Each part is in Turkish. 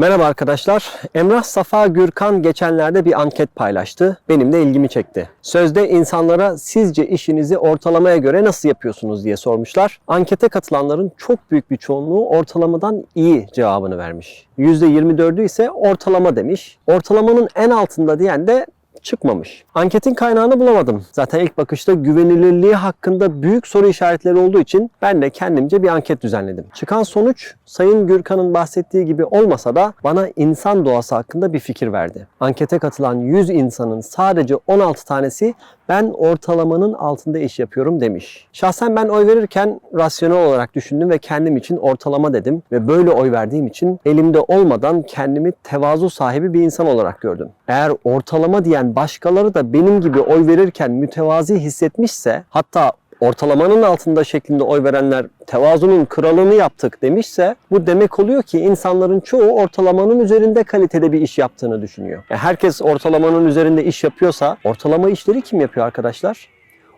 Merhaba arkadaşlar. Emrah Safa Gürkan geçenlerde bir anket paylaştı. Benim de ilgimi çekti. Sözde insanlara sizce işinizi ortalamaya göre nasıl yapıyorsunuz diye sormuşlar. Ankete katılanların çok büyük bir çoğunluğu ortalamadan iyi cevabını vermiş. %24'ü ise ortalama demiş. Ortalamanın en altında diyen de çıkmamış. Anketin kaynağını bulamadım. Zaten ilk bakışta güvenilirliği hakkında büyük soru işaretleri olduğu için ben de kendimce bir anket düzenledim. Çıkan sonuç Sayın Gürkan'ın bahsettiği gibi olmasa da bana insan doğası hakkında bir fikir verdi. Ankete katılan 100 insanın sadece 16 tanesi ben ortalamanın altında iş yapıyorum demiş. Şahsen ben oy verirken rasyonel olarak düşündüm ve kendim için ortalama dedim ve böyle oy verdiğim için elimde olmadan kendimi tevazu sahibi bir insan olarak gördüm. Eğer ortalama diyen başkaları da benim gibi oy verirken mütevazi hissetmişse hatta ortalamanın altında şeklinde oy verenler tevazunun kralını yaptık demişse bu demek oluyor ki insanların çoğu ortalamanın üzerinde kalitede bir iş yaptığını düşünüyor. E herkes ortalamanın üzerinde iş yapıyorsa ortalama işleri kim yapıyor arkadaşlar?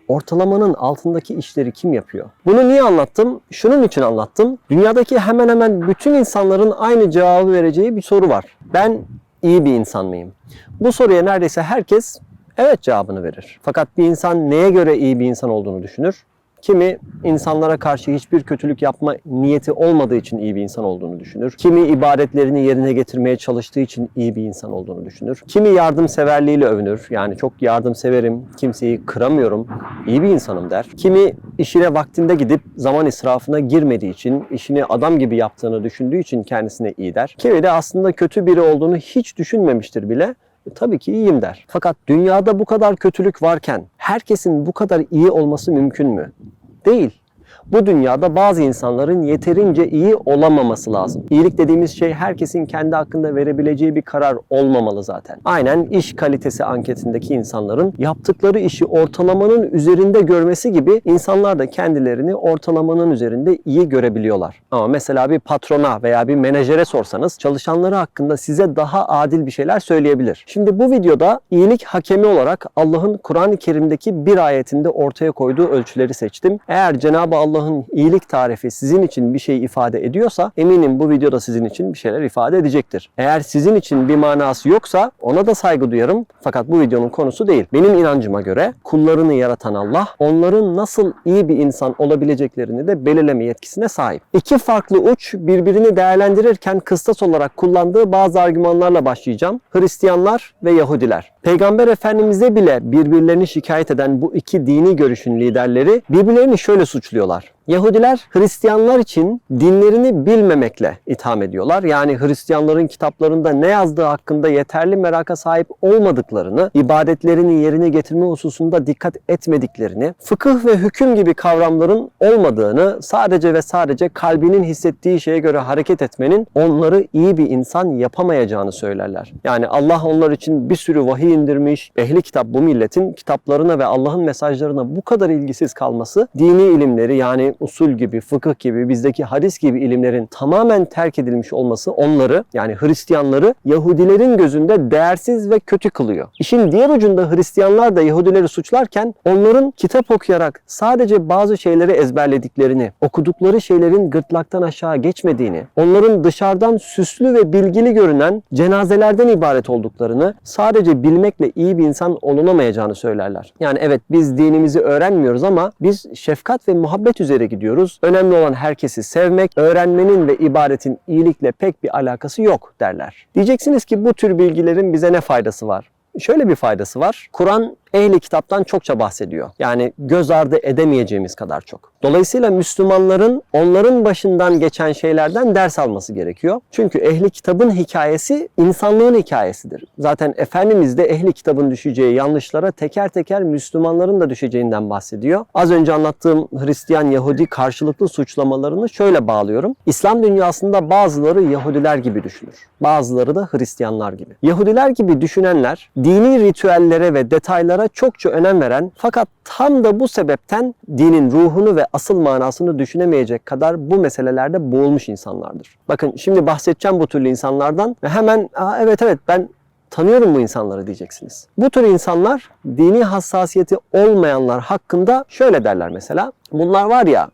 Ortalamanın altındaki işleri kim yapıyor? Bunu niye anlattım? Şunun için anlattım. Dünyadaki hemen hemen bütün insanların aynı cevabı vereceği bir soru var. Ben iyi bir insan mıyım? Bu soruya neredeyse herkes evet cevabını verir. Fakat bir insan neye göre iyi bir insan olduğunu düşünür? Kimi insanlara karşı hiçbir kötülük yapma niyeti olmadığı için iyi bir insan olduğunu düşünür. Kimi ibadetlerini yerine getirmeye çalıştığı için iyi bir insan olduğunu düşünür. Kimi yardımseverliğiyle övünür. Yani çok yardımseverim, kimseyi kıramıyorum, iyi bir insanım der. Kimi işine vaktinde gidip zaman israfına girmediği için, işini adam gibi yaptığını düşündüğü için kendisine iyi der. Kimi de aslında kötü biri olduğunu hiç düşünmemiştir bile tabii ki iyiyim der. Fakat dünyada bu kadar kötülük varken herkesin bu kadar iyi olması mümkün mü? Değil. Bu dünyada bazı insanların yeterince iyi olamaması lazım. İyilik dediğimiz şey herkesin kendi hakkında verebileceği bir karar olmamalı zaten. Aynen iş kalitesi anketindeki insanların yaptıkları işi ortalamanın üzerinde görmesi gibi insanlar da kendilerini ortalamanın üzerinde iyi görebiliyorlar. Ama mesela bir patrona veya bir menajere sorsanız çalışanları hakkında size daha adil bir şeyler söyleyebilir. Şimdi bu videoda iyilik hakemi olarak Allah'ın Kur'an-ı Kerim'deki bir ayetinde ortaya koyduğu ölçüleri seçtim. Eğer Cenab-ı Allah'ın iyilik tarifi sizin için bir şey ifade ediyorsa eminim bu videoda sizin için bir şeyler ifade edecektir. Eğer sizin için bir manası yoksa ona da saygı duyarım fakat bu videonun konusu değil. Benim inancıma göre kullarını yaratan Allah onların nasıl iyi bir insan olabileceklerini de belirleme yetkisine sahip. İki farklı uç birbirini değerlendirirken kıstas olarak kullandığı bazı argümanlarla başlayacağım. Hristiyanlar ve Yahudiler. Peygamber Efendimiz'e bile birbirlerini şikayet eden bu iki dini görüşün liderleri birbirlerini şöyle suçluyorlar. Merhabalar. Yahudiler Hristiyanlar için dinlerini bilmemekle itham ediyorlar. Yani Hristiyanların kitaplarında ne yazdığı hakkında yeterli meraka sahip olmadıklarını, ibadetlerini yerine getirme hususunda dikkat etmediklerini, fıkıh ve hüküm gibi kavramların olmadığını, sadece ve sadece kalbinin hissettiği şeye göre hareket etmenin onları iyi bir insan yapamayacağını söylerler. Yani Allah onlar için bir sürü vahiy indirmiş. Ehli kitap bu milletin kitaplarına ve Allah'ın mesajlarına bu kadar ilgisiz kalması dini ilimleri yani usul gibi, fıkıh gibi, bizdeki hadis gibi ilimlerin tamamen terk edilmiş olması onları yani Hristiyanları Yahudilerin gözünde değersiz ve kötü kılıyor. İşin diğer ucunda Hristiyanlar da Yahudileri suçlarken onların kitap okuyarak sadece bazı şeyleri ezberlediklerini, okudukları şeylerin gırtlaktan aşağı geçmediğini, onların dışarıdan süslü ve bilgili görünen cenazelerden ibaret olduklarını, sadece bilmekle iyi bir insan olunamayacağını söylerler. Yani evet biz dinimizi öğrenmiyoruz ama biz şefkat ve muhabbet üzere gidiyoruz. Önemli olan herkesi sevmek, öğrenmenin ve ibadetin iyilikle pek bir alakası yok derler. Diyeceksiniz ki bu tür bilgilerin bize ne faydası var? Şöyle bir faydası var. Kur'an ehli kitaptan çokça bahsediyor. Yani göz ardı edemeyeceğimiz kadar çok. Dolayısıyla Müslümanların onların başından geçen şeylerden ders alması gerekiyor. Çünkü ehli kitabın hikayesi insanlığın hikayesidir. Zaten Efendimiz de ehli kitabın düşeceği yanlışlara teker teker Müslümanların da düşeceğinden bahsediyor. Az önce anlattığım Hristiyan Yahudi karşılıklı suçlamalarını şöyle bağlıyorum. İslam dünyasında bazıları Yahudiler gibi düşünür. Bazıları da Hristiyanlar gibi. Yahudiler gibi düşünenler dini ritüellere ve detaylara çokça önem veren fakat tam da bu sebepten dinin ruhunu ve asıl manasını düşünemeyecek kadar bu meselelerde boğulmuş insanlardır. Bakın şimdi bahsedeceğim bu türlü insanlardan ve hemen Aa, evet evet ben tanıyorum bu insanları diyeceksiniz. Bu tür insanlar dini hassasiyeti olmayanlar hakkında şöyle derler mesela. Bunlar var ya,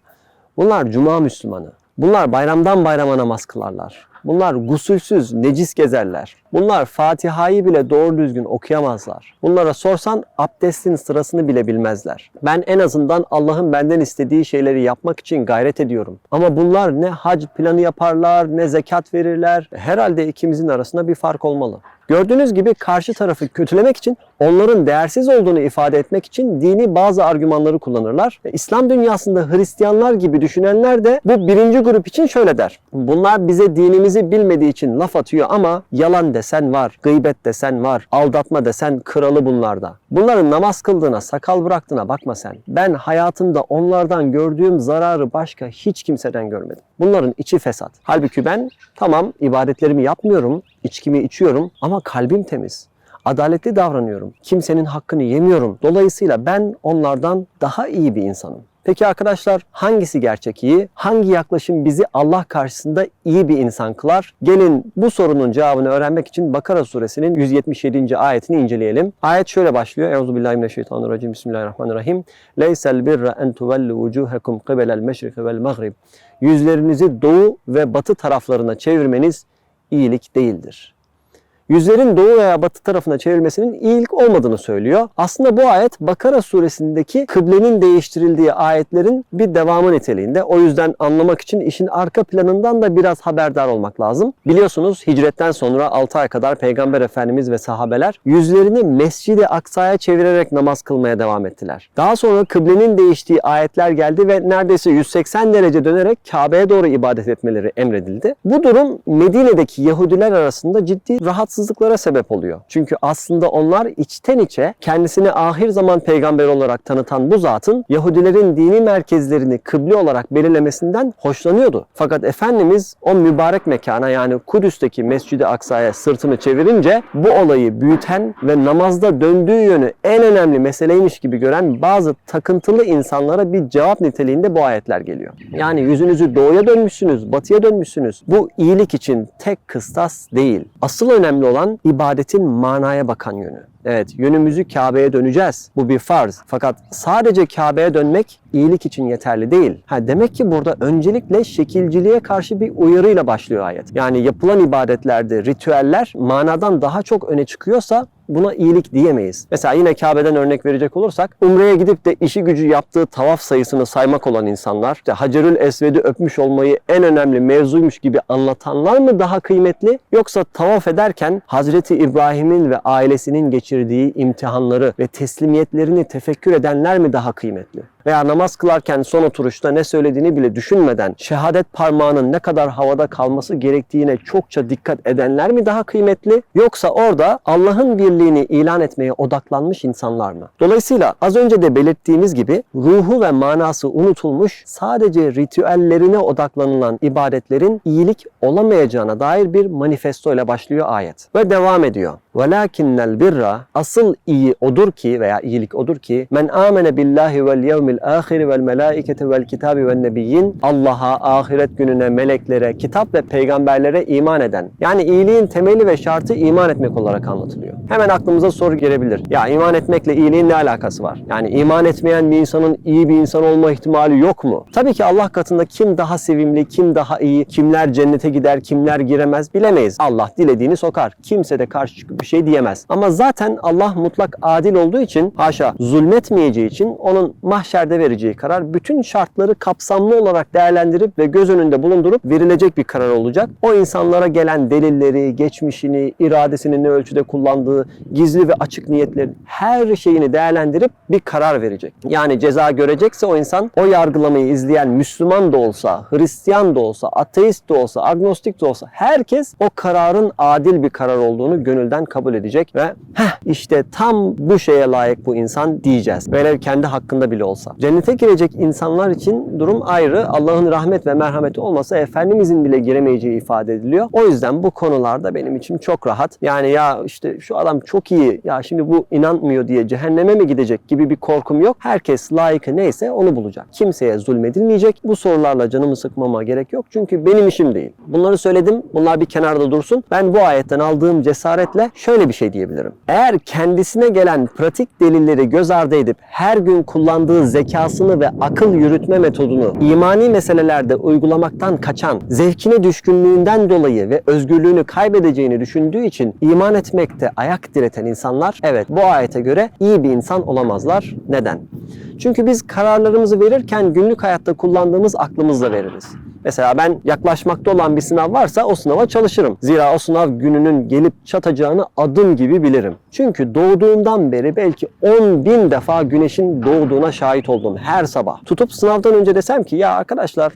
bunlar cuma Müslümanı. Bunlar bayramdan bayrama namaz kılarlar. Bunlar gusülsüz, necis gezerler. Bunlar Fatiha'yı bile doğru düzgün okuyamazlar. Bunlara sorsan abdestin sırasını bile bilmezler. Ben en azından Allah'ın benden istediği şeyleri yapmak için gayret ediyorum. Ama bunlar ne hac planı yaparlar, ne zekat verirler. Herhalde ikimizin arasında bir fark olmalı. Gördüğünüz gibi karşı tarafı kötülemek için, onların değersiz olduğunu ifade etmek için dini bazı argümanları kullanırlar. E, İslam dünyasında Hristiyanlar gibi düşünenler de bu birinci grup için şöyle der. Bunlar bize dinimizi bilmediği için laf atıyor ama yalan desen var, gıybet desen var, aldatma desen kralı bunlarda. Bunların namaz kıldığına, sakal bıraktığına bakma sen. Ben hayatımda onlardan gördüğüm zararı başka hiç kimseden görmedim. Bunların içi fesat. Halbuki ben tamam ibadetlerimi yapmıyorum, içkimi içiyorum ama kalbim temiz. Adaletli davranıyorum. Kimsenin hakkını yemiyorum. Dolayısıyla ben onlardan daha iyi bir insanım. Peki arkadaşlar hangisi gerçek iyi? Hangi yaklaşım bizi Allah karşısında iyi bir insan kılar? Gelin bu sorunun cevabını öğrenmek için Bakara suresinin 177. ayetini inceleyelim. Ayet şöyle başlıyor. Euzubillahimineşşeytanirracim. Bismillahirrahmanirrahim. Leysel birra en tuvellu vucuhekum qibelel meşrik vel maghrib. Yüzlerinizi doğu ve batı taraflarına çevirmeniz iyilik değildir yüzlerin doğu veya batı tarafına çevrilmesinin iyilik olmadığını söylüyor. Aslında bu ayet Bakara suresindeki kıblenin değiştirildiği ayetlerin bir devamı niteliğinde. O yüzden anlamak için işin arka planından da biraz haberdar olmak lazım. Biliyorsunuz hicretten sonra 6 ay kadar Peygamber Efendimiz ve sahabeler yüzlerini Mescid-i Aksa'ya çevirerek namaz kılmaya devam ettiler. Daha sonra kıblenin değiştiği ayetler geldi ve neredeyse 180 derece dönerek Kabe'ye doğru ibadet etmeleri emredildi. Bu durum Medine'deki Yahudiler arasında ciddi rahatsızlıklara sebep oluyor. Çünkü aslında onlar içten içe kendisini ahir zaman peygamber olarak tanıtan bu zatın Yahudilerin dini merkezlerini kıble olarak belirlemesinden hoşlanıyordu. Fakat Efendimiz o mübarek mekana yani Kudüs'teki Mescid-i Aksa'ya sırtını çevirince bu olayı büyüten ve namazda döndüğü yönü en önemli meseleymiş gibi gören bazı takıntılı insanlara bir cevap niteliğinde bu ayetler geliyor. Yani yüzünüzü doğuya dönmüşsünüz, batıya dönmüşsünüz. Bu iyilik için tek kıstas değil. Asıl önemli olan ibadetin manaya bakan yönü. Evet, yönümüzü Kabe'ye döneceğiz. Bu bir farz. Fakat sadece Kabe'ye dönmek iyilik için yeterli değil. Ha demek ki burada öncelikle şekilciliğe karşı bir uyarıyla başlıyor ayet. Yani yapılan ibadetlerde ritüeller manadan daha çok öne çıkıyorsa buna iyilik diyemeyiz. Mesela yine Kabe'den örnek verecek olursak Umre'ye gidip de işi gücü yaptığı tavaf sayısını saymak olan insanlar, işte Hacerül Esved'i öpmüş olmayı en önemli mevzuymuş gibi anlatanlar mı daha kıymetli yoksa tavaf ederken Hazreti İbrahim'in ve ailesinin geçirdiği imtihanları ve teslimiyetlerini tefekkür edenler mi daha kıymetli? Veya namaz kılarken son oturuşta ne söylediğini bile düşünmeden şehadet parmağının ne kadar havada kalması gerektiğine çokça dikkat edenler mi daha kıymetli? Yoksa orada Allah'ın birliğini ilan etmeye odaklanmış insanlar mı? Dolayısıyla az önce de belirttiğimiz gibi ruhu ve manası unutulmuş sadece ritüellerine odaklanılan ibadetlerin iyilik olamayacağına dair bir manifesto ile başlıyor ayet. Ve devam ediyor. وَلَاكِنَّ birra Asıl iyi odur ki veya iyilik odur ki men amene billahi vel yevmil ahiri vel melaiketi vel kitabi vel nebiyyin Allah'a, ahiret gününe, meleklere, kitap ve peygamberlere iman eden. Yani iyiliğin temeli ve şartı iman etmek olarak anlatılıyor. Hemen aklımıza soru gelebilir. Ya iman etmekle iyiliğin ne alakası var? Yani iman etmeyen bir insanın iyi bir insan olma ihtimali yok mu? Tabii ki Allah katında kim daha sevimli, kim daha iyi, kimler cennete gider, kimler giremez bilemeyiz. Allah dilediğini sokar. Kimse de karşı çıkıp bir şey diyemez. Ama zaten Allah mutlak adil olduğu için haşa zulmetmeyeceği için onun mahşerde vereceği karar bütün şartları kapsamlı olarak değerlendirip ve göz önünde bulundurup verilecek bir karar olacak. O insanlara gelen delilleri, geçmişini, iradesini ne ölçüde kullandığı, gizli ve açık niyetleri her şeyini değerlendirip bir karar verecek. Yani ceza görecekse o insan o yargılamayı izleyen Müslüman da olsa, Hristiyan da olsa, ateist de olsa, agnostik de olsa herkes o kararın adil bir karar olduğunu gönülden kabul edecek ve heh işte tam bu şeye layık bu insan diyeceğiz. Velev kendi hakkında bile olsa. Cennete girecek insanlar için durum ayrı. Allah'ın rahmet ve merhameti olmasa Efendimizin bile giremeyeceği ifade ediliyor. O yüzden bu konularda benim için çok rahat. Yani ya işte şu adam çok iyi ya şimdi bu inanmıyor diye cehenneme mi gidecek gibi bir korkum yok. Herkes layıkı neyse onu bulacak. Kimseye zulmedilmeyecek. Bu sorularla canımı sıkmama gerek yok. Çünkü benim işim değil. Bunları söyledim. Bunlar bir kenarda dursun. Ben bu ayetten aldığım cesaretle şöyle bir şey diyebilirim. Eğer kendisine gelen pratik delilleri göz ardı edip her gün kullandığı zekasını ve akıl yürütme metodunu imani meselelerde uygulamaktan kaçan, zevkine düşkünlüğünden dolayı ve özgürlüğünü kaybedeceğini düşündüğü için iman etmekte ayak direten insanlar evet bu ayete göre iyi bir insan olamazlar. Neden? Çünkü biz kararlarımızı verirken günlük hayatta kullandığımız aklımızla veririz. Mesela ben yaklaşmakta olan bir sınav varsa o sınava çalışırım. Zira o sınav gününün gelip çatacağını adım gibi bilirim. Çünkü doğduğumdan beri belki 10 bin defa güneşin doğduğuna şahit oldum her sabah. Tutup sınavdan önce desem ki ya arkadaşlar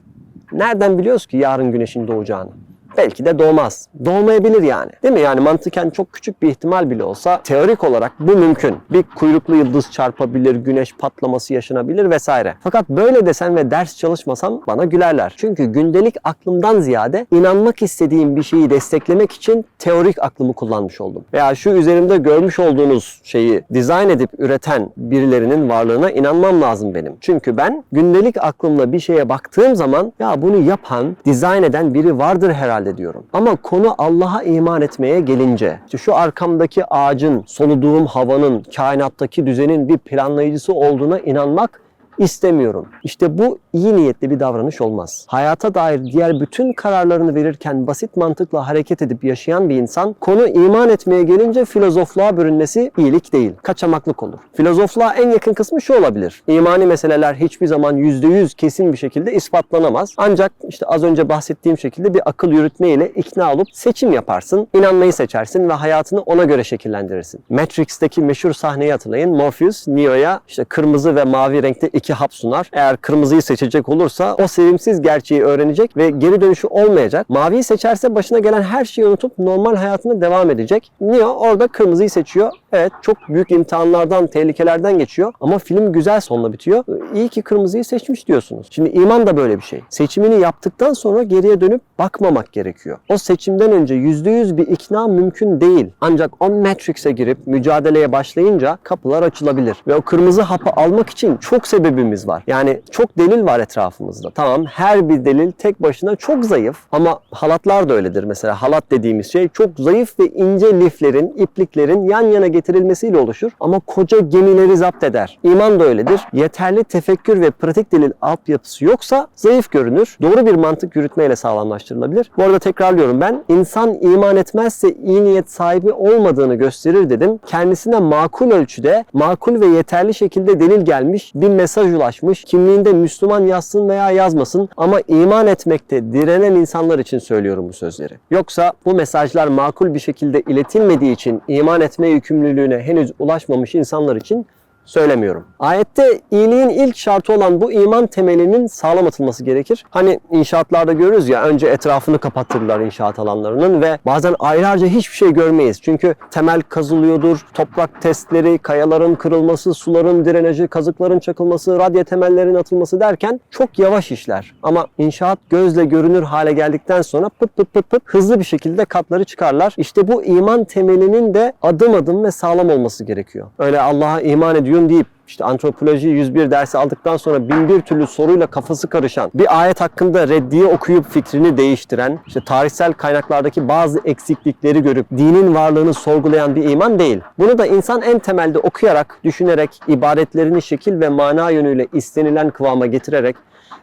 nereden biliyoruz ki yarın güneşin doğacağını? Belki de doğmaz. Doğmayabilir yani. Değil mi? Yani mantıken çok küçük bir ihtimal bile olsa teorik olarak bu mümkün. Bir kuyruklu yıldız çarpabilir, güneş patlaması yaşanabilir vesaire. Fakat böyle desem ve ders çalışmasam bana gülerler. Çünkü gündelik aklımdan ziyade inanmak istediğim bir şeyi desteklemek için teorik aklımı kullanmış oldum. Veya şu üzerimde görmüş olduğunuz şeyi dizayn edip üreten birilerinin varlığına inanmam lazım benim. Çünkü ben gündelik aklımla bir şeye baktığım zaman ya bunu yapan, dizayn eden biri vardır herhalde diyorum. Ama konu Allah'a iman etmeye gelince, işte şu arkamdaki ağacın, soluduğum havanın, kainattaki düzenin bir planlayıcısı olduğuna inanmak istemiyorum. İşte bu iyi niyetli bir davranış olmaz. Hayata dair diğer bütün kararlarını verirken basit mantıkla hareket edip yaşayan bir insan konu iman etmeye gelince filozofluğa bürünmesi iyilik değil, kaçamaklık olur. Filozofluğa en yakın kısmı şu olabilir. İmani meseleler hiçbir zaman %100 kesin bir şekilde ispatlanamaz. Ancak işte az önce bahsettiğim şekilde bir akıl yürütme ile ikna olup seçim yaparsın, inanmayı seçersin ve hayatını ona göre şekillendirirsin. Matrix'teki meşhur sahneyi hatırlayın. Morpheus Neo'ya işte kırmızı ve mavi renkte iki hap sunar. Eğer kırmızıyı seçecek olursa o sevimsiz gerçeği öğrenecek ve geri dönüşü olmayacak. Maviyi seçerse başına gelen her şeyi unutup normal hayatına devam edecek. Neo orada kırmızıyı seçiyor. Evet çok büyük imtihanlardan, tehlikelerden geçiyor ama film güzel sonla bitiyor. İyi ki kırmızıyı seçmiş diyorsunuz. Şimdi iman da böyle bir şey. Seçimini yaptıktan sonra geriye dönüp bakmamak gerekiyor. O seçimden önce %100 bir ikna mümkün değil. Ancak o Matrix'e girip mücadeleye başlayınca kapılar açılabilir. Ve o kırmızı hapı almak için çok sebebimiz var. Yani çok delil var etrafımızda. Tamam her bir delil tek başına çok zayıf ama halatlar da öyledir. Mesela halat dediğimiz şey çok zayıf ve ince liflerin, ipliklerin yan yana getirilmesiyle oluşur ama koca gemileri zapt eder. İman da öyledir. Yeterli tefekkür ve pratik delil altyapısı yoksa zayıf görünür. Doğru bir mantık yürütmeyle sağlamlaştırılabilir. Bu arada tekrarlıyorum ben insan iman etmezse iyi niyet sahibi olmadığını gösterir dedim. Kendisine makul ölçüde, makul ve yeterli şekilde delil gelmiş, bir mesaj ulaşmış. Kimliğinde Müslüman yazsın veya yazmasın ama iman etmekte direnen insanlar için söylüyorum bu sözleri. Yoksa bu mesajlar makul bir şekilde iletilmediği için iman etme yükümlülüğüne henüz ulaşmamış insanlar için söylemiyorum. Ayette iyiliğin ilk şartı olan bu iman temelinin sağlam atılması gerekir. Hani inşaatlarda görürüz ya önce etrafını kapatırlar inşaat alanlarının ve bazen aylarca hiçbir şey görmeyiz. Çünkü temel kazılıyordur, toprak testleri, kayaların kırılması, suların drenajı, kazıkların çakılması, radya temellerin atılması derken çok yavaş işler. Ama inşaat gözle görünür hale geldikten sonra pıt pıt pıt pıt hızlı bir şekilde katları çıkarlar. İşte bu iman temelinin de adım adım ve sağlam olması gerekiyor. Öyle Allah'a iman ediyorum deyip işte antropoloji 101 dersi aldıktan sonra bin bir türlü soruyla kafası karışan, bir ayet hakkında reddiye okuyup fikrini değiştiren, işte tarihsel kaynaklardaki bazı eksiklikleri görüp dinin varlığını sorgulayan bir iman değil. Bunu da insan en temelde okuyarak, düşünerek, ibadetlerini şekil ve mana yönüyle istenilen kıvama getirerek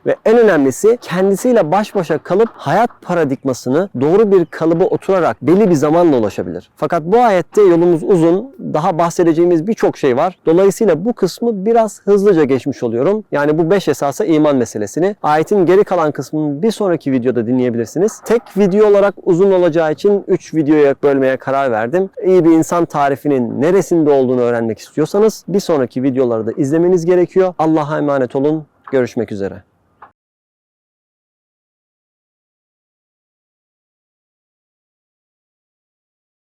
ve en önemlisi kendisiyle baş başa kalıp hayat paradigmasını doğru bir kalıba oturarak belli bir zamanla ulaşabilir. Fakat bu ayette yolumuz uzun, daha bahsedeceğimiz birçok şey var. Dolayısıyla bu kısmı biraz hızlıca geçmiş oluyorum. Yani bu 5 esasa iman meselesini. Ayetin geri kalan kısmını bir sonraki videoda dinleyebilirsiniz. Tek video olarak uzun olacağı için 3 videoya bölmeye karar verdim. İyi bir insan tarifinin neresinde olduğunu öğrenmek istiyorsanız bir sonraki videoları da izlemeniz gerekiyor. Allah'a emanet olun. Görüşmek üzere.